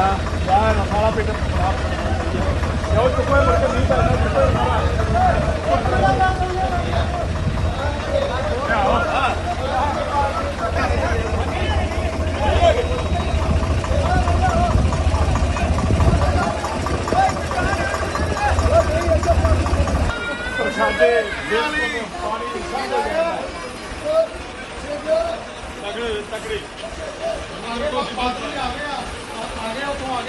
ਜਾ ਜਾ ਸਾਰਾ ਪਿੰਡ ਖਰਾਬ ਜਾਓ ਚੁੱਕੋ ਮੁੜ ਕੇ ਨਹੀਂ ਕਰਨਾ? ਪ੍ਰਸ਼ਾਦੇ ਬਿਲਕੁਲ ਪਾਣੀ ਸੰਗ ਗਿਆ ਤਗੜੇ ਤਗੜੇ ਪਟਿਆਲਾ ਸਾਹਿਬ ਇੱਥੇ ਬਾਹਰ ਹੀ ਬੈਠ ਗਏ ਆ ਵੇਖੋ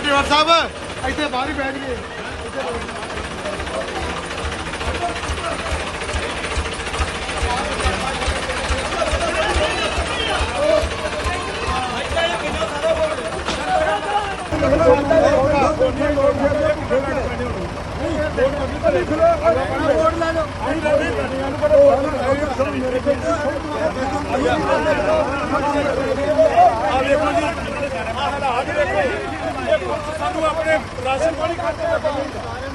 ਜੀ ਆਹ ਹਾਲਾਤ ਵੇਖੋ ਇਹ ਪੁਲਿਸ ਸਾਨੂੰ ਆਪਣੇ ਰਾਸ਼ਨ ਪਾਣੀ ਖਰਚੇ ਦਾ ਕੰਮ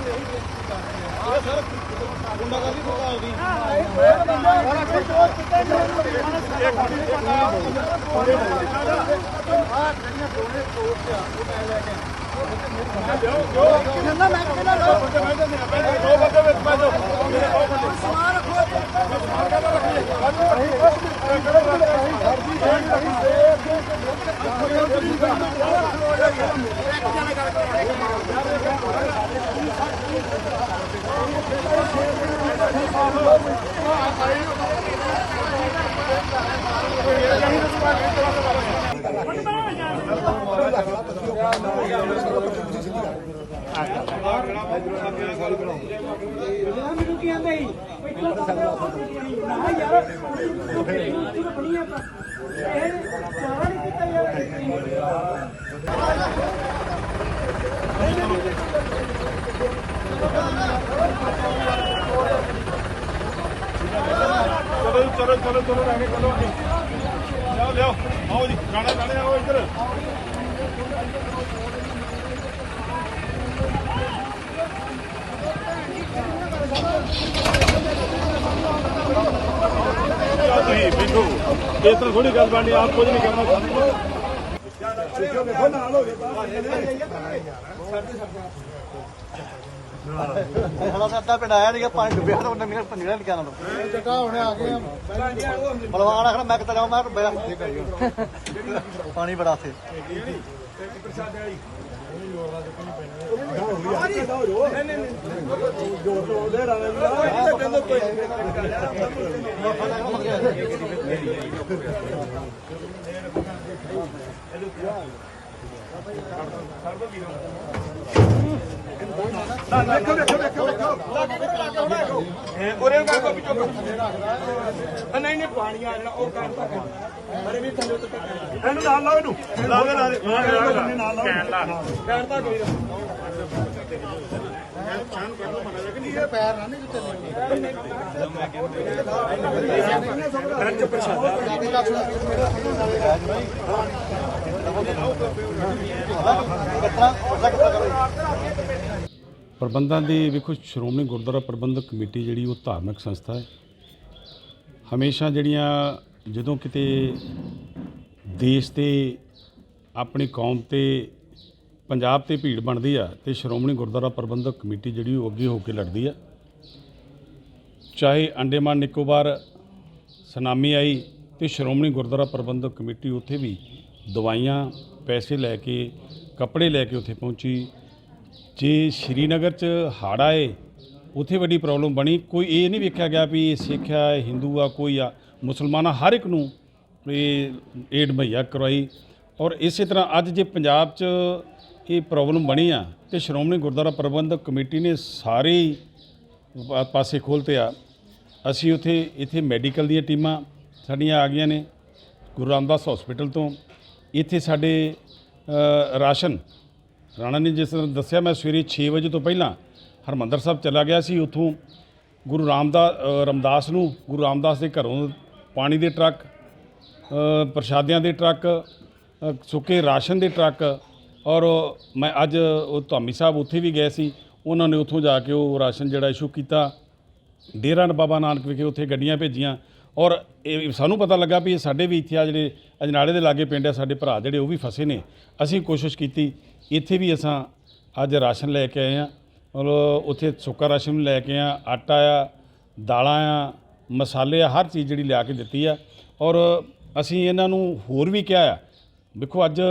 ਦੋ ਬੰਦੇ ਵਿੱਚ ਪੈ ਜਾਓ ਮੈਨੂੰ ਕੀ ਆਂਦੇ ਸੀ ਪਹਿਲਾਂ ਤਾਂ ਨਾ ਯਾਰ ਤੂੰ ਬਣੀ ਆ ਇਹ ਚਾਰਾ ਨਹੀਂ ਕੀਤਾ ਯਾਰ ਚਲੋ ਚਲੋ ਰਹਿ ਗਏ ਚਲੋ ਅੱਗੇ ਲਿਆਓ ਲਿਆਓ। ਆਓ ਜੀ ਗਾਣੇ ਗਾਣੇ ਆਓ ਇੱਧਰ। ਤੁਸੀਂ ਬਿੰਦੂ ਇਸ ਤਰ੍ਹਾਂ ਥੋੜੀ ਗੱਲ ਬਣਨੀ ਆਪ ਕੁਝ ਨਹੀਂ ਕਰਨਾ ਸਾਨੂੰ ਦੇਖੋ ਨਾਲ ਹੋ ਸਾਡਾ ਪਿੰਡ ਆਇਆ ਨਹੀਂ ਪਾਣੀ ਡੁੱਬਿਆ ਤਾਂ ਉਹਨੇ ਮੇਰੇ ਪੰਨੀ ਨਾਲ ਲਿਖਿਆ ਨਾ ਜੱਟਾ ਹੁਣੇ ਆ ਗਏ ਬਲਵਾਨ ਆਖਣਾ ਮੈਂ ਕਿੱਥੇ ਜਾਵਾਂ? ਮੈਂ ਡੁੱਬਿਆ। ਪਾਣੀ ਬੜਾ ਥੇ ਦੇਖੋ ਦੇਖੋ ਦੇਖੋ ਦੇਖੋ ਉਰੇ ਕਾ ਕੋ ਪਿੱਛੋਂ ਨਹੀਂ ਨਹੀਂ ਪਾਣੀ ਆ ਜਿਹੜਾ ਉਹ ਕੰਮ ਤਾਂ ਅਰੇ ਵੀ ਥੱਲੇ ਉੱਤੇ ਇਹਨੂੰ ਨਾਲ ਲਾਓ ਇਹਨੂੰ ਲਾ ਦੇ ਲਾ ਦੇ ਨਾਲ ਲਾਓ ਕਹਿਣ ਲਾ ਕਹਿਣ ਤਾਂ ਕੋਈ ਪ੍ਰਬੰਧਾਂ ਦੀ ਵੇਖੋ, ਸ਼੍ਰੋਮਣੀ ਗੁਰਦੁਆਰਾ ਪ੍ਰਬੰਧਕ ਕਮੇਟੀ ਜਿਹੜੀ ਉਹ ਧਾਰਮਿਕ ਸੰਸਥਾ ਹੈ। ਹਮੇਸ਼ਾ ਜਿਹੜੀਆਂ ਜਦੋਂ ਕਿਤੇ ਦੇਸ਼ ਤੇ ਆਪਣੀ ਕੌਮ ਤੇ ਪੰਜਾਬ ਤੇ ਭੀੜ ਬਣਦੀ ਆ ਤੇ ਸ਼੍ਰੋਮਣੀ ਗੁਰਦੁਆਰਾ ਪ੍ਰਬੰਧਕ ਕਮੇਟੀ ਜਿਹੜੀ ਉਹ ਅੱਗੇ ਹੋ ਕੇ ਲੜਦੀ ਆ। ਚਾਹੇ ਅੰਡੇਮਾਨ ਨਿਕੋਬਾਰ, ਸੁਨਾਮੀ ਆਈ ਤੇ ਸ਼੍ਰੋਮਣੀ ਗੁਰਦੁਆਰਾ ਪ੍ਰਬੰਧਕ ਕਮੇਟੀ ਉੱਥੇ ਵੀ ਦਵਾਈਆਂ, ਪੈਸੇ ਲੈ ਕੇ, ਕੱਪੜੇ ਲੈ ਕੇ ਉੱਥੇ ਪਹੁੰਚੀ। ਜੇ ਸ਼੍ਰੀਨਗਰ ਚ ਹੜ੍ਹ ਆਏ, ਉੱਥੇ ਵੱਡੀ ਪ੍ਰੋਬਲਮ ਬਣੀ। ਕੋਈ ਇਹ ਨਹੀਂ ਵੇਖਿਆ ਗਿਆ ਵੀ ਇਹ ਸਿੱਖ ਆ, ਇਹ ਹਿੰਦੂ ਆ, ਕੋਈ ਆ। ਮੁਸਲਮਾਨ ਆ ਹਰ ਇੱਕ ਨੂੰ ਇਹ ਏਡ ਮੁਹੱਈਆ ਕਰਵਾਈ। ਔਰ ਇਸੇ ਤਰ੍ਹਾਂ ਅੱਜ ਜੇ ਪੰਜਾਬ 'ਚ ਇਹ ਪ੍ਰੋਬਲਮ ਬਣੀ ਆ, ਤੇ ਸ਼੍ਰੋਮਣੀ ਗੁਰਦੁਆਰਾ ਪ੍ਰਬੰਧਕ ਕਮੇਟੀ ਨੇ ਸਾਰੇ ਹੀ ਪਾ- ਪਾਸੇ ਖੋਲ੍ਹਤੇ ਆ। ਅਸੀਂ ਉੱਥੇ, ਇੱਥੇ ਮੈਡੀਕਲ ਦੀਆਂ ਟੀਮਾਂ ਸਾਡੀਆਂ ਆ ਗਈਆਂ ਨੇ, ਗੁਰੂ ਰਾਮਦਾਸ ਹਸਪੀਟਲ ਤੋਂ। ਇੱਥੇ ਸਾਡੇ ਰਾਸ਼ਨ। ਰਾਣਾ ਨੇ ਜਿਸ ਤਰ੍ਹਾਂ ਦੱਸਿਆ, ਮੈਂ ਸਵੇਰੇ 6 ਵਜੇ ਤੋਂ ਪਹਿਲਾਂ ਹਰਮੰਦਰ ਸਾਹਿਬ ਚਲਾ ਗਿਆ ਸੀ। ਉੱਥੋਂ ਗੁਰੂ ਰਾਮਦਾਸ ਰਮਦਾਸ ਨੂੰ, ਗੁਰੂ ਰਾਮਦਾਸ ਦੇ ਘਰੋਂ ਪਾਣੀ ਦੇ ਟਰੱਕ ਪ੍ਰਸ਼ਾਦਿਆਂ ਦੇ ਟਰੱਕ ਸੁੱਕੇ ਰਾਸ਼ਨ ਦੇ ਟਰੱਕ ਔਰ ਮੈਂ ਅੱਜ ਉਹ ਧਾਮੀ ਸਾਹਿਬ ਉੱਥੇ ਵੀ ਗਏ ਸੀ। ਉਹਨਾਂ ਨੇ ਉੱਥੋਂ ਜਾ ਕੇ ਉਹ ਰਾਸ਼ਨ ਜਿਹੜਾ ਇਸ਼ੂ ਕੀਤਾ। ਡੇਰਾ ਬਾਬਾ ਨਾਨਕ ਵਿਖੇ ਉੱਥੇ ਗੱਡੀਆਂ ਭੇਜੀਆਂ। ਔਰ ਇਹ ਸਾਨੂੰ ਪਤਾ ਲੱਗਾ ਵੀ ਇਹ ਸਾਡੇ ਵੀ ਇੱਥੇ ਆ ਜਿਹੜੇ ਅਜਨਾਲੇ ਦੇ ਲਾਗੇ ਪਿੰਡ ਆ, ਸਾਡੇ ਭਰਾ ਜਿਹੜੇ ਉਹ ਵੀ ਫਸੇ ਨੇ। ਅਸੀਂ ਕੋਸ਼ਿਸ਼ ਕੀਤੀ, ਇੱਥੇ ਵੀ ਅਸਾਂ ਅੱਜ ਰਾਸ਼ਨ ਲੈ ਕੇ ਆਏ ਆ ਮਤਲਬ ਉੱਥੇ ਸੁੱਕਾ ਰਾਸ਼ਨ ਲੈ ਕੇ ਆ ਆਟਾ ਆ, ਦਾਲਾਂ ਆ, ਮਸਾਲੇ ਆ, ਹਰ ਚੀਜ਼ ਜਿਹੜੀ ਲਿਆ ਕੇ ਦਿੱਤੀ ਆ। ਔਰ ਅਸੀਂ ਇਹਨਾਂ ਨੂੰ ਹੋਰ ਵੀ ਕਿਹਾ ਆ ਵੇਖੋ ਅੱਜ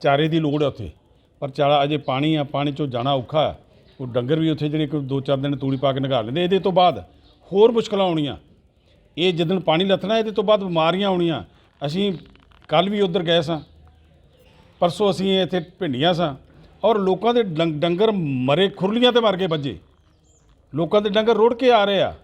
ਚਾਰੇ ਦੀ ਲੋੜ ਹੈ ਉੱਥੇ, ਪਰ ਚਾਰਾ ਅਜੇ ਪਾਣੀ ਆ, ਪਾਣੀ ਚੋਂ ਜਾਣਾ ਔਖਾ ਹੈ ਉਹ ਡੰਗਰ ਵੀ ਉੱਥੇ ਜਿਹੜੇ ਕੋਈ ਦੋ ਚਾਰ ਦਿਨ ਤੂੜੀ ਪਾ ਕੇ ਨਗਾ ਲੈਂਦੇ, ਇਹਦੇ ਤੋਂ ਬਾਅਦ ਹੋਰ ਮੁਸ਼ਕਲਾਂ ਆਉਣੀਆਂ। ਇਹ ਜਦੋਂ ਪਾਣੀ ਲੱਥਣਾ, ਇਹਦੇ ਤੋਂ ਬਾਅਦ ਬਿਮਾਰੀਆਂ ਆਉਣੀਆਂ। ਅਸੀਂ ਕੱਲ ਵੀ ਉੱਧਰ ਗਏ ਸਾਂ। ਪਰਸੋਂ ਅਸੀਂ ਇੱਥੇ ਭਿੰਡੀਆਂ ਸਾਂ। ਔਰ ਲੋਕਾਂ ਦੇ ਡੰਗ- ਡੰਗਰ ਮਰੇ, ਖੁਰਲੀਆਂ ਤੇ ਮਰ ਕੇ ਵੱਜੇ ਲੋਕਾਂ ਦੇ ਡੰਗਰ ਰੁੜ ਕੇ ਆ ਰਹੇ ਆ।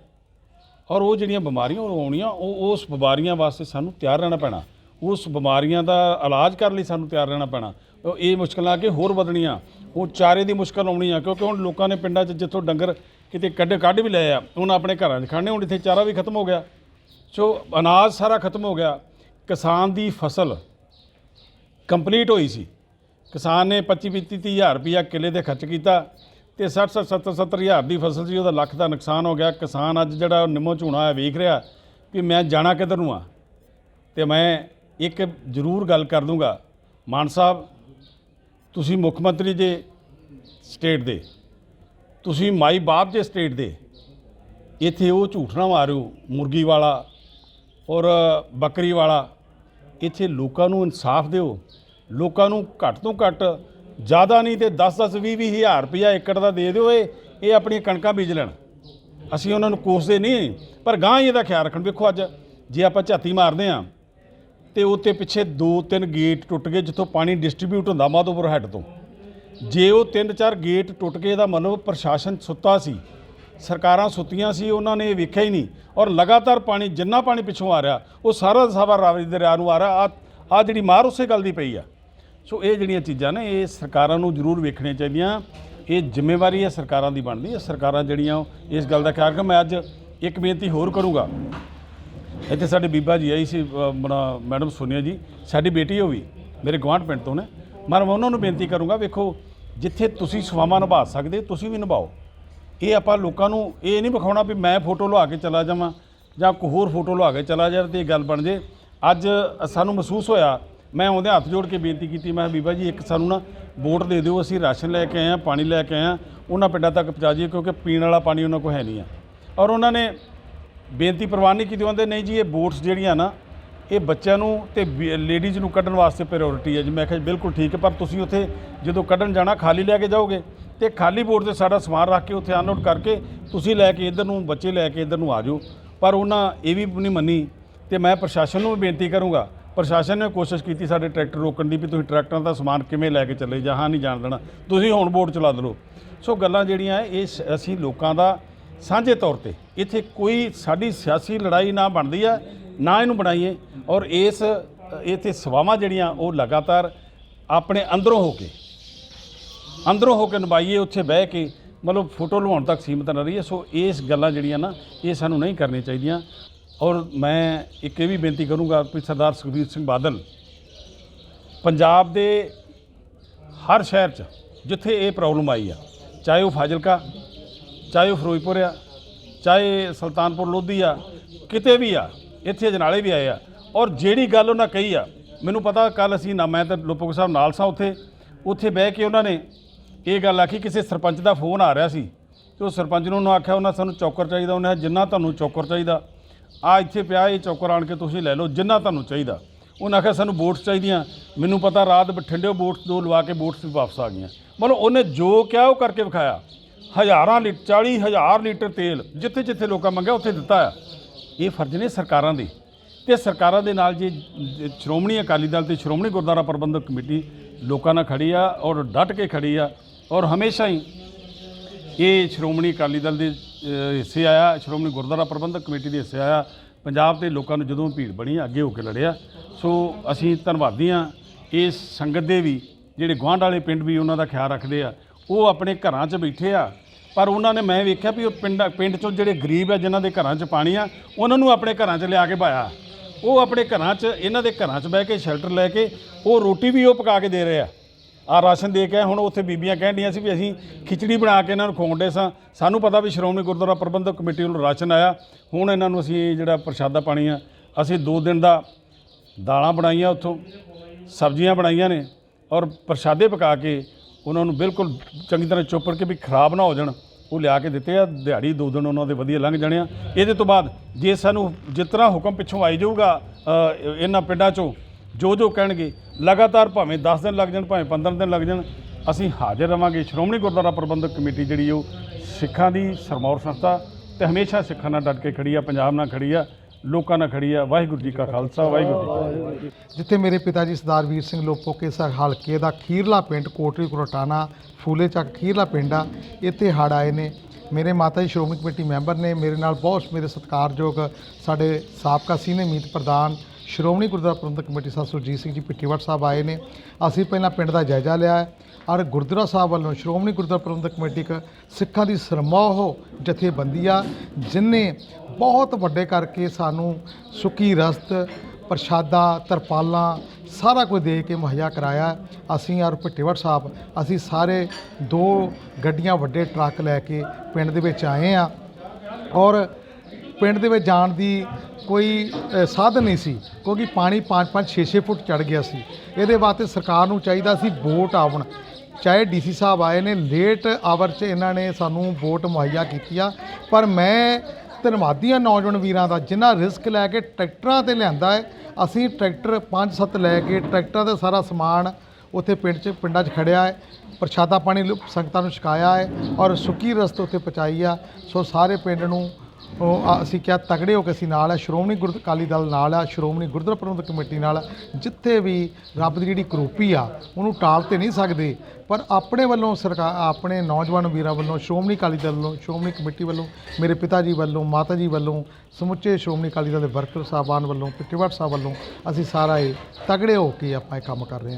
ਔਰ ਉਹ ਜਿਹੜੀਆਂ ਬਿਮਾਰੀਆਂ ਉਹ ਆਉਣੀਆਂ, ਉਹ, ਉਸ ਬਿਮਾਰੀਆਂ ਵਾਸਤੇ ਸਾਨੂੰ ਤਿਆਰ ਰਹਿਣਾ ਪੈਣਾ। ਉਸ ਬਿਮਾਰੀਆਂ ਦਾ ਇਲਾਜ ਕਰਨ ਲਈ ਸਾਨੂੰ ਤਿਆਰ ਰਹਿਣਾ ਪੈਣਾ। ਉਹ ਇਹ ਮੁਸ਼ਕਲਾਂ ਕੇ ਹੋਰ ਵਧਣੀਆਂ। ਉਹ ਚਾਰੇ ਦੀ ਮੁਸ਼ਕਲ ਆਉਣੀ ਆ, ਕਿਉਂਕਿ ਹੁਣ ਲੋਕਾਂ ਨੇ ਪਿੰਡਾਂ 'ਚ ਜਿੱਥੋਂ ਡੰਗਰ ਕਿਤੇ ਕੱਢ ਕੱਢ ਵੀ ਲਏ ਆ। ਹੁਣ ਆਪਣੇ ਘਰਾਂ 'ਚ ਖਾਣੇ, ਹੁਣ ਇੱਥੇ ਚਾਰਾ ਵੀ ਖਤਮ ਹੋ ਗਿਆ। ਸੋ ਅਨਾਜ ਸਾਰਾ ਖਤਮ ਹੋ ਗਿਆ। ਕਿਸਾਨ ਦੀ ਫਸਲ ਕੰਪਲੀਟ ਹੋਈ ਸੀ। ਕਿਸਾਨ ਨੇ 25 25 ਤੀਹ ਹਜ਼ਾਰ ਰੁਪਈਆ ਕਿੱਲੇ ਤੇ ਖਰਚ ਕੀਤਾ ਤੇ 60 60 70 70 ਹਜ਼ਾਰ ਦੀ ਫਸਲ ਸੀ, ਉਹਦਾ ਲੱਖ ਦਾ ਨੁਕਸਾਨ ਹੋ ਗਿਆ। ਕਿਸਾਨ ਅੱਜ ਜਿਹੜਾ ਨਿੰਮੋ ਝੂਣਾ ਹੈ ਵੇਖ ਰਿਹਾ ਕਿ ਮੈਂ ਜਾਣਾ ਕਿੱਧਰ ਨੂੰ ਆ। ਤੇ ਮੈਂ ਇੱਕ ਜ਼ਰੂਰ ਗੱਲ ਕਰ ਦੂੰਗਾ। ਮਾਨ ਸਾਹਿਬ, ਤੁਸੀਂ ਮੁੱਖ ਮੰਤਰੀ ਜੇ ਸਟੇਟ ਦੇ ਤੁਸੀਂ ਮਾਈ ਬਾਪ ਜੇ ਸਟੇਟ ਦੇ, ਇੱਥੇ ਉਹ ਝੂਠ ਨਾ ਮਾਰਿਓ, ਮੁਰਗੀ ਵਾਲਾ ਔਰ ਬੱਕਰੀ ਵਾਲਾ, ਇੱਥੇ ਲੋਕਾਂ ਨੂੰ ਇਨਸਾਫ ਦਿਓ। ਲੋਕਾਂ ਨੂੰ ਘੱਟ ਤੋਂ ਘੱਟ ਜ਼ਿਆਦਾ ਨਹੀਂ ਤੇ 10-10 20-20 ਹਜ਼ਾਰ ਰੁਪਇਆ ਏਕੜ ਦਾ ਦੇ ਦਿਓ ਇਹ ਇਹ ਆਪਣੀਆਂ ਕਣਕਾਂ ਬੀਜ ਲੈਣ। ਅਸੀਂ ਉਹਨਾਂ ਨੂੰ ਕੋਸਦੇ ਨਹੀਂ, ਪਰ ਗਾਂ ਹੀ ਇਹਦਾ ਖਿਆਲ ਰੱਖਣ। ਵੇਖੋ ਅੱਜ ਜੇ ਆਪਾਂ ਝਾਤੀ ਮਾਰਦੇ ਆ ਤੇ ਉੱਤੇ ਪਿੱਛੇ ਦੋ ਤਿੰਨ ਗੇਟ ਟੁੱਟ ਗਏ ਜਿੱਥੋਂ ਪਾਣੀ ਡਿਸਟ੍ਰੀਬਿਊਟ ਹੁੰਦਾ ਮਾਧੋਪੁਰ ਹੈੱਡ ਤੋਂ। ਜੇ ਉਹ ਤਿੰਨ ਚਾਰ ਗੇਟ ਟੁੱਟ ਕੇ ਦਾ ਮਤਲਬ ਪ੍ਰਸ਼ਾਸਨ ਸੁੱਤਾ ਸੀ, ਸਰਕਾਰਾਂ ਸੁੱਤੀਆਂ ਸੀ, ਉਹਨਾਂ ਨੇ ਇਹ ਵੇਖਿਆ ਹੀ ਨਹੀਂ ਔਰ ਲਗਾਤਾਰ ਪਾਣੀ, ਜਿੰਨਾ ਪਾਣੀ ਪਿੱਛੋਂ ਆ ਰਿਹਾ, ਉਹ ਸਾਰਾ ਦਾ ਸਾਰਾ ਰਾਵੀ ਦਰਿਆ ਨੂੰ ਆ ਰਿਹਾ ਆ ਆ ਜਿਹੜੀ ਮਾਰ ਉਸੇ ਗੱਲ ਦੀ ਪਈ ਆ। ਸੋ ਇਹ ਜਿਹੜੀਆਂ ਚੀਜ਼ਾਂ ਨੇ, ਇਹ ਸਰਕਾਰਾਂ ਨੂੰ ਜ਼ਰੂਰ ਵੇਖਣੀਆਂ ਚਾਹੀਦੀਆਂ। ਇਹ ਜ਼ਿੰਮੇਵਾਰੀ ਹੈ ਸਰਕਾਰਾਂ ਦੀ ਬਣਦੀ ਹੈ। ਸਰਕਾਰਾਂ ਜਿਹੜੀਆਂ ਉਹ ਇਸ ਗੱਲ ਦਾ ਖਿਆਲ ਰੱਖਣ। ਮੈਂ ਅੱਜ ਇੱਕ ਬੇਨਤੀ ਹੋਰ ਕਰੂੰਗਾ। ਇੱਥੇ ਸਾਡੇ ਬੀਬਾ ਜੀ ਆਈ ਸੀ ਮੈਡਮ ਸੋਨੀਆ ਜੀ। ਸਾਡੀ ਬੇਟੀ ਉਹ ਵੀ, ਮੇਰੇ ਗੁਆਂਢ ਪਿੰਡ ਤੋਂ ਨੇ। ਮੈਂ ਉਹਨਾਂ ਨੂੰ ਬੇਨਤੀ ਕਰੂੰਗਾ, ਵੇਖੋ ਜਿੱਥੇ ਤੁਸੀਂ ਸਵਾਮਾਂ ਨਿਭਾ ਸਕਦੇ ਤੁਸੀਂ ਵੀ ਨਿਭਾਓ। ਇਹ ਆਪਾਂ ਲੋਕਾਂ ਨੂੰ ਇਹ ਨਹੀਂ ਵਿਖਾਉਣਾ ਵੀ ਮੈਂ ਫੋਟੋ ਲਵਾ ਕੇ ਚਲਾ ਜਾਵਾਂ ਜਾਂ ਕੋਈ ਹੋਰ ਫੋਟੋ ਲਵਾ ਕੇ ਚਲਾ ਜਾਵੇ ਤੇ ਇਹ ਗੱਲ ਬਣ ਜੇ। ਅੱਜ ਸਾਨੂੰ ਮਹਿਸੂਸ ਹੋਇਆ ਮੈਂ ਉਹਦੇ ਹੱਥ ਜੋੜ ਕੇ ਬੇਨਤੀ ਕੀਤੀ ਮੈਂ ਕਿਹਾ, ਬੀਬਾ ਜੀ ਇੱਕ ਸਾਨੂੰ ਨਾ ਵੋਟ ਦੇ ਦਿਓ ਅਸੀਂ ਰਾਸ਼ਨ ਲੈ ਕੇ ਆਏ ਆ ਪਾਣੀ ਲੈ ਕੇ ਆਏ ਆ ਉਹਨਾਂ ਪਿੰਡਾਂ ਤੱਕ ਪਹੁੰਚਾ ਜਾਈਏ ਕਿਉਂਕਿ ਪੀਣ ਵਾਲਾ ਪਾਣੀ ਉਹਨਾਂ ਕੋਲ ਹੈ ਨਹੀਂ ਆ। ਔਰ ਉਹਨਾਂ ਨੇ ਬੇਨਤੀ ਪ੍ਰਵਾਨ ਨਹੀਂ ਕੀਤੀ ਉਹਦੇ ਨਹੀਂ ਜੀ ਇਹ ਬੋਟਸ ਜਿਹੜੀਆਂ ਨਾ ਇਹ ਬੱਚਿਆਂ ਨੂੰ ਤੇ ਲੇਡੀਜ਼ ਨੂੰ ਕੱਢਣ ਵਾਸਤੇ ਪ੍ਰਾਇੋਰਟੀ ਹੈ ਜੀ। ਮੈਂ ਕਿਹਾ ਜੀ, ਬਿਲਕੁਲ ਠੀਕ ਹੈ, ਪਰ ਤੁਸੀਂ ਉੱਥੇ ਜਦੋਂ ਕੱਢਣ ਜਾਣਾ, ਖਾਲੀ ਲੈ ਕੇ ਜਾਓਗੇ ਤੇ ਖਾਲੀ ਬੋਰਡ ਤੇ ਸਾਡਾ ਸਮਾਨ ਰੱਖ ਕੇ ਉੱਥੇ ਅਨਲੋਡ ਕਰਕੇ ਤੁਸੀਂ ਲੈ ਕੇ ਇੱਧਰ ਨੂੰ, ਬੱਚੇ ਲੈ ਕੇ ਇੱਧਰ ਨੂੰ ਆ ਜਾਓ। ਪਰ ਉਹਨਾਂ ਇਹ ਵੀ ਨਹੀਂ ਮੰਨੀ ਤੇ ਮੈਂ ਪ੍ਰਸ਼ਾਸਨ ਨੂੰ ਵੀ ਬੇਨਤੀ ਕਰੂੰਗਾ, ਪ੍ਰਸ਼ਾਸਨ ਨੇ ਕੋਸ਼ਿਸ਼ ਕੀਤੀ ਸਾਡੇ ਟਰੈਕਟਰ ਰੋਕਣ ਦੀ ਵੀ ਤੁਸੀਂ ਟਰੈਕਟਰਾਂ ਦਾ ਸਮਾਨ ਕਿਵੇਂ ਲੈ ਕੇ ਚੱਲੇ ਜਹਾਂ ਨਹੀਂ ਜਾਣ ਦੇਣਾ। ਤੁਸੀਂ ਹੁਣ ਬੋਰਡ ਚਲਾ ਦਿਓ। ਸੋ ਗੱਲਾਂ ਜਿਹੜੀਆਂ ਇਹ ਸ- ਅਸੀਂ ਲੋਕਾਂ ਦਾ ਸਾਂਝੇ ਤੌਰ ਤੇ ਇੱਥੇ ਕੋਈ ਸਾਡੀ ਸਿਆਸੀ ਲੜਾਈ ਨਾ ਬਣਦੀ ਆ ਨਾ ਇਹਨੂੰ ਬਣਾਈਏ ਔਰ ਇਸ, ਇੱਥੇ ਸਵਾਵਾਂ ਜਿਹੜੀਆਂ ਉਹ ਲਗਾਤਾਰ ਆਪਣੇ ਅੰਦਰੋਂ ਹੋ ਕੇ, ਅੰਦਰੋਂ ਹੋ ਕੇ ਨਿਭਾਈਏ, ਉੱਥੇ ਬਹਿ ਕੇ, ਮਤਲਬ ਫੋਟੋ ਲਵਾਉਣ ਤੱਕ ਸੀਮਤ ਨਾ ਰਹੀਏ। ਸੋ ਇਸ ਗੱਲਾਂ ਜਿਹੜੀਆਂ ਨਾ, ਇਹ ਸਾਨੂੰ ਨਹੀਂ ਕਰਨੀਆਂ ਚਾਹੀਦੀਆਂ। ਔਰ ਮੈਂ ਇੱਕ ਇਹ ਵੀ ਬੇਨਤੀ ਕਰੂੰਗਾ ਕਿ ਸਰਦਾਰ ਸੁਖਬੀਰ ਸਿੰਘ ਬਾਦਲ, ਪੰਜਾਬ ਦੇ ਹਰ ਸ਼ਹਿਰ 'ਚ ਜਿੱਥੇ ਇਹ ਪ੍ਰੋਬਲਮ ਆਈ ਆ, ਚਾਹੇ ਉਹ ਫਾਜ਼ਿਲਕਾ, ਚਾਹੇ ਉਹ ਫਿਰੋਜ਼ਪੁਰ ਆ, ਚਾਹੇ ਸੁਲਤਾਨਪੁਰ ਲੋਧੀ ਆ, ਕਿਤੇ ਵੀ ਆ ਇੱਥੇ ਜਨਾਲੇ ਵੀ ਆਏ ਆ। ਔਰ ਜਿਹੜੀ ਗੱਲ ਉਹਨਾਂ ਕਹੀ ਆ ਮੈਨੂੰ ਪਤਾ ਕੱਲ ਅਸੀਂ ਨਾ ਮੈਂ ਤਾਂ ਲੋਪੋਕ ਸਾਹਿਬ ਨਾਲ ਸਾਂ ਉੱਥੇ। ਉੱਥੇ ਬਹਿ ਕੇ ਉਹਨਾਂ ਨੇ ਇਹ ਗੱਲ ਆਖੀ ਕਿਸੇ ਸਰਪੰਚ ਦਾ ਫੋਨ ਆ ਰਿਹਾ ਸੀ। ਤੇ ਉਹ ਸਰਪੰਚ ਨੂੰ ਉਹਨੂੰ ਆਖਿਆ ਉਹਨਾਂ ਸਾਨੂੰ ਚੌਕਰ ਚਾਹੀਦਾ। ਉਹਨੇ ਕਿਹਾ, ਜਿੰਨਾ ਤੁਹਾਨੂੰ ਚੌਕਰ ਚਾਹੀਦਾ ਆ ਇੱਥੇ ਪਿਆ ਇਹ ਚੌਕਰ ਆਣ ਕੇ ਤੁਸੀਂ ਲੈ ਲਓ ਜਿੰਨਾ ਤੁਹਾਨੂੰ ਚਾਹੀਦਾ। ਉਹਨਾਂ ਆਖਿਆ ਸਾਨੂੰ ਬੋਟਸ ਚਾਹੀਦੀਆਂ। ਮੈਨੂੰ ਪਤਾ ਰਾਤ ਬਠਿੰਡੇ ਬੋਟਸ ਦੋ ਲਵਾ ਕੇ ਬੋਟਸ ਵੀ ਵਾਪਸ ਆ ਗਈਆਂ। ਮਤਲਬ ਉਹਨੇ ਜੋ ਕਿਹਾ ਉਹ ਕਰਕੇ ਵਿਖਾਇਆ। ਹਜ਼ਾਰਾਂ ਲੀਟਰ 40 ਹਜ਼ਾਰ ਲੀਟਰ ਤੇਲ ਜਿੱਥੇ ਜਿੱਥੇ ਲੋਕਾਂ ਮੰਗਿਆ ਉੱਥੇ ਦਿੱਤਾ ਆ। ਇਹ ਫਰਜ਼ ਨੇ ਸਰਕਾਰਾਂ ਦੇ। ਤੇ ਸਰਕਾਰਾਂ ਦੇ ਨਾਲ ਜੇ ਸ਼੍ਰੋਮਣੀ ਅਕਾਲੀ ਦਲ ਤੇ ਸ਼੍ਰੋਮਣੀ ਗੁਰਦੁਆਰਾ ਪ੍ਰਬੰਧਕ ਕਮੇਟੀ ਲੋਕਾਂ ਨਾਲ ਖੜੀ ਆ ਔਰ ਡਟ ਕੇ ਖੜੀ ਆ ਔਰ ਹਮੇਸ਼ਾ ਹੀ ਇਹ ਸ਼੍ਰੋਮਣੀ ਅਕਾਲੀ ਦਲ ਦੇ ਹਿੱਸੇ ਆਇਆ, ਸ਼੍ਰੋਮਣੀ ਗੁਰਦੁਆਰਾ ਪ੍ਰਬੰਧਕ ਕਮੇਟੀ ਦੇ ਹਿੱਸੇ ਆਇਆ। ਪੰਜਾਬ ਦੇ ਲੋਕਾਂ ਨੂੰ ਜਦੋਂ ਭੀੜ ਬਣੀ ਅੱਗੇ ਹੋ ਕੇ ਲੜਿਆ। ਸੋ ਅਸੀਂ ਧੰਨਵਾਦੀ ਹਾਂ ਇਸ ਸੰਗਤ ਦੇ ਵੀ, ਜਿਹੜੇ ਗੁਆਂਢ ਵਾਲੇ ਪਿੰਡ ਵੀ ਉਹਨਾਂ ਦਾ ਖਿਆਲ ਰੱਖਦੇ ਆ, ਉਹ ਆਪਣੇ ਘਰਾਂ 'ਚ ਬੈਠੇ ਆ। ਪਰ ਉਹਨਾਂ ਨੇ ਮੈਂ ਵੇਖਿਆ ਵੀ ਉਹ ਪਿੰਡ ਪਿੰਡ 'ਚੋਂ ਜਿਹੜੇ ਗਰੀਬ ਆ ਜਿਨ੍ਹਾਂ ਦੇ ਘਰਾਂ 'ਚ ਪਾਣੀ ਆ ਉਹਨਾਂ ਨੂੰ ਆਪਣੇ ਘਰਾਂ 'ਚ ਲਿਆ ਕੇ ਪਾਇਆ। ਉਹ ਆਪਣੇ ਘਰਾਂ 'ਚ ਇਹਨਾਂ ਦੇ ਘਰਾਂ 'ਚ ਬਹਿ ਕੇ ਸ਼ੈਲਟਰ ਲੈ ਕੇ ਉਹ ਰੋਟੀ ਵੀ ਉਹ ਪਕਾ ਕੇ ਦੇ ਰਹੇ ਆ। ਆ ਰਾਸ਼ਨ ਦੇ ਕੇ ਆਏ, ਹੁਣ ਉੱਥੇ ਬੀਬੀਆਂ ਕਹਿਣ ਡੀਆਂ ਸੀ ਵੀ ਅਸੀਂ ਖਿਚੜੀ ਬਣਾ ਕੇ ਇਹਨਾਂ ਨੂੰ ਖਵਾਉਂਦੇ ਸਾਂ। ਸਾਨੂੰ ਪਤਾ ਵੀ ਸ਼੍ਰੋਮਣੀ ਗੁਰਦੁਆਰਾ ਪ੍ਰਬੰਧਕ ਕਮੇਟੀ ਵੱਲੋਂ ਰਾਸ਼ਨ ਆਇਆ। ਹੁਣ ਇਹਨਾਂ ਨੂੰ ਅਸੀਂ ਜਿਹੜਾ ਪ੍ਰਸ਼ਾਦਾ ਪਾਣੀ ਆ ਅਸੀਂ ਦੋ ਦਿਨ ਦਾ ਦਾਲਾਂ ਬਣਾਈਆਂ ਉੱਥੋਂ ਸਬਜ਼ੀਆਂ ਬਣਾਈਆਂ ਨੇ ਔਰ ਪ੍ਰਸ਼ਾਦੇ ਪਕਾ ਕੇ ਉਹਨਾਂ ਨੂੰ ਬਿਲਕੁਲ ਚੰਗੀ ਤਰ੍ਹਾਂ ਚੋਪੜ ਕੇ ਵੀ ਖਰਾਬ ਨਾ ਹੋ ਜਾਣ। ਉਹ ਲਿਆ ਕੇ ਦਿੱਤੇ ਆ, ਦਿਹਾੜੀ ਦੋ ਦਿਨ ਉਹਨਾਂ ਦੇ ਵਧੀਆ ਲੰਘ ਜਾਣੇ ਆ। ਇਹਦੇ ਤੋਂ ਬਾਅਦ ਜੇ ਸਾਨੂੰ ਜਿਸ ਤਰ੍ਹਾਂ ਹੁਕਮ ਪਿੱਛੋਂ ਆਈ ਜਾਊਗਾ ਇਹਨਾਂ ਪਿੰਡਾਂ 'ਚੋਂ ਜੋ ਜੋ ਕਹਿਣਗੇ, ਲਗਾਤਾਰ ਭਾਵੇਂ 10 ਦਿਨ ਲੱਗ ਜਾਣ, ਭਾਵੇਂ 15 ਦਿਨ ਲੱਗ ਜਾਣ, ਅਸੀਂ ਹਾਜ਼ਰ ਰਵਾਂਗੇ। ਸ਼੍ਰੋਮਣੀ ਗੁਰਦੁਆਰਾ ਪ੍ਰਬੰਧਕ ਕਮੇਟੀ ਜਿਹੜੀ ਉਹ ਸਿੱਖਾਂ ਦੀ ਸਰਮੌਰ ਸੰਸਥਾ ਤੇ ਹਮੇਸ਼ਾ ਸਿੱਖਾਂ ਨਾਲ ਡਟ ਕੇ ਖੜੀ ਆ, ਪੰਜਾਬ ਨਾਲ ਖੜੀ ਆ। ਲੋਕਾਂ ਨਾਲ ਖੜੀ ਆ। ਵਾਹਿਗੁਰੂ ਜੀ ਕਾ ਖਾਲਸਾ, ਵਾਹਿਗੁਰੂ ਜੀ ਕੀ ਫਤਿਹ। ਜਿੱਥੇ ਮੇਰੇ ਪਿਤਾ ਜੀ ਸਰਦਾਰ ਵੀਰ ਸਿੰਘ ਲੋਪੋਕੇ ਸਰ ਹਲਕੇ ਦਾ ਖੀਰਲਾ ਪਿੰਡ ਕੋਟਰੀ ਕਰੋਟਾਣਾ ਫੂਲੇ ਚੱਕ ਖੀਰਲਾ ਪਿੰਡ ਆ, ਇੱਥੇ ਹੜ੍ਹ ਆਏ ਨੇ। ਮੇਰੇ ਮਾਤਾ ਜੀ ਸ਼੍ਰੋਮਣੀ ਕਮੇਟੀ ਮੈਂਬਰ ਨੇ, ਮੇਰੇ ਨਾਲ ਬਹੁਤ ਮੇਰੇ ਸਤਿਕਾਰਯੋਗ ਸਾਡੇ ਸਾਬਕਾ ਸੀਨੀਅਰ ਮੀਤ ਪ੍ਰਧਾਨ ਸ਼੍ਰੋਮਣੀ ਗੁਰਦੁਆਰਾ ਪ੍ਰਬੰਧਕ ਕਮੇਟੀ ਸਾਹਿਬ ਸੁਰਜੀਤ ਸਿੰਘ ਜੀ ਪਿੱਠੀਵਟ ਸਾਹਿਬ ਆਏ ਨੇ। ਅਸੀਂ ਪਹਿਲਾਂ ਪਿੰਡ ਦਾ ਜਾਇਜ਼ਾ ਲਿਆ ਹੈ ਔਰ ਗੁਰਦੁਆਰਾ ਸਾਹਿਬ ਵੱਲੋਂ ਸ਼੍ਰੋਮਣੀ ਗੁਰਦੁਆਰਾ ਪ੍ਰਬੰਧਕ ਕਮੇਟੀ ਇੱਕ ਸਿੱਖਾਂ ਦੀ ਸਰਮੋਹ ਜਥੇਬੰਦੀ ਆ, ਜਿਨੇ ਬਹੁਤ ਵੱਡੇ ਕਰਕੇ ਸਾਨੂੰ ਸੁੱਕੀ ਰਸਤ, ਪ੍ਰਸ਼ਾਦਾ, ਤਰਪਾਲਾਂ ਸਾਰਾ ਕੁਝ ਦੇ ਕੇ ਮੁਹੱਈਆ ਕਰਾਇਆ। ਅਸੀਂ ਔਰ ਭਿੱਟੇਵੜ ਸਾਹਿਬ, ਅਸੀਂ ਸਾਰੇ ਦੋ ਗੱਡੀਆਂ ਵੱਡੇ ਟਰੱਕ ਲੈ ਕੇ ਪਿੰਡ ਦੇ ਵਿੱਚ ਆਏ ਆ। ਔਰ ਪਿੰਡ ਦੇ ਵਿੱਚ ਜਾਣ ਦੀ ਕੋਈ ਸਾਧਨ ਨਹੀਂ ਸੀ, ਕਿਉਂਕਿ ਪਾਣੀ 5-5 6-6 ਫੁੱਟ ਚੜ ਗਿਆ ਸੀ। ਇਹਦੇ ਵਾਸਤੇ ਸਰਕਾਰ ਨੂੰ ਚਾਹੀਦਾ ਸੀ ਬੋਟ ਆਉਣ ਚਾਹੇ ਡੀਸੀ ਸਾਹਿਬ ਆਏ ਨੇ, ਲੇਟ ਆਵਰ 'ਚ ਇਹਨਾਂ ਨੇ ਸਾਨੂੰ ਬੋਟ ਮੁਹੱਈਆ ਕੀਤੀ ਆ। ਪਰ ਮੈਂ ਧੰਨਵਾਦੀ ਹਾਂ ਨੌਜਵਾਨ ਵੀਰਾਂ ਦਾ, ਜਿਨ੍ਹਾਂ ਰਿਸਕ ਲੈ ਕੇ ਟਰੈਕਟਰਾਂ ਤੇ ਲਿਆਂਦਾ ਹੈ। ਅਸੀਂ ਟਰੈਕਟਰ 5-7 ਲੈ ਕੇ ਟਰੈਕਟਰਾਂ ਦਾ ਸਾਰਾ ਸਮਾਨ ਉੱਥੇ ਪਿੰਡ 'ਚ, ਪਿੰਡਾਂ 'ਚ ਖੜਿਆ ਹੈ। ਪ੍ਰਸ਼ਾਦਾ ਪਾਣੀ ਸੰਗਤਾਂ ਨੂੰ ਛਕਾਇਆ ਹੈ ਔਰ ਸੁੱਕੀ ਰਸਤ ਉੱਥੇ ਪਹੁੰਚਾਈ ਆ। ਸੋ ਸਾਰੇ ਪਿੰਡ ਨੂੰ ਉਹ ਆ- ਅਸੀਂ ਕਿਹਾ ਤਗੜੇ ਹੋ ਕੇ ਅਸੀਂ ਨਾਲ ਆ, ਸ਼੍ਰੋਮਣੀ ਗੁਰਦ, ਅਕਾਲੀ ਦਲ ਨਾਲ ਆ, ਸ਼੍ਰੋਮਣੀ ਗੁਰਦੁਆਰਾ ਪ੍ਰਬੰਧਕ ਕਮੇਟੀ ਨਾਲ ਆ। ਜਿੱਥੇ ਵੀ ਰੱਬ ਦੀ ਜਿਹੜੀ ਕਰੋਪੀ ਆ, ਉਹਨੂੰ ਟਾਲ ਤੇ ਨਹੀਂ ਸਕਦੇ ਪਰ ਆਪਣੇ ਵੱਲੋਂ ਸਰਕਾਰ ਆਪਣੇ ਨੌਜਵਾਨ ਵੀਰਾਂ ਵੱਲੋਂ, ਸ਼੍ਰੋਮਣੀ ਅਕਾਲੀ ਦਲ ਵੱਲੋਂ, ਸ਼੍ਰੋਮਣੀ ਕਮੇਟੀ ਵੱਲੋਂ, ਮੇਰੇ ਪਿਤਾ ਜੀ ਵੱਲੋਂ, ਮਾਤਾ ਜੀ ਵੱਲੋਂ, ਸਮੁੱਚੇ ਸ਼੍ਰੋਮਣੀ ਅਕਾਲੀ ਦਲ ਦੇ ਵਰਕਰ ਸਾਹਿਬਾਨ ਵੱਲੋਂ ਪਿੱਟੇਵਟ ਸਾਹਿਬ ਵੱਲੋਂ, ਅਸੀਂ ਸਾਰਾ ਇਹ ਤਗੜੇ ਹੋ ਕੇ ਆਪਾਂ ਇਹ ਕੰਮ ਕਰ ਰਹੇ ਹਾਂ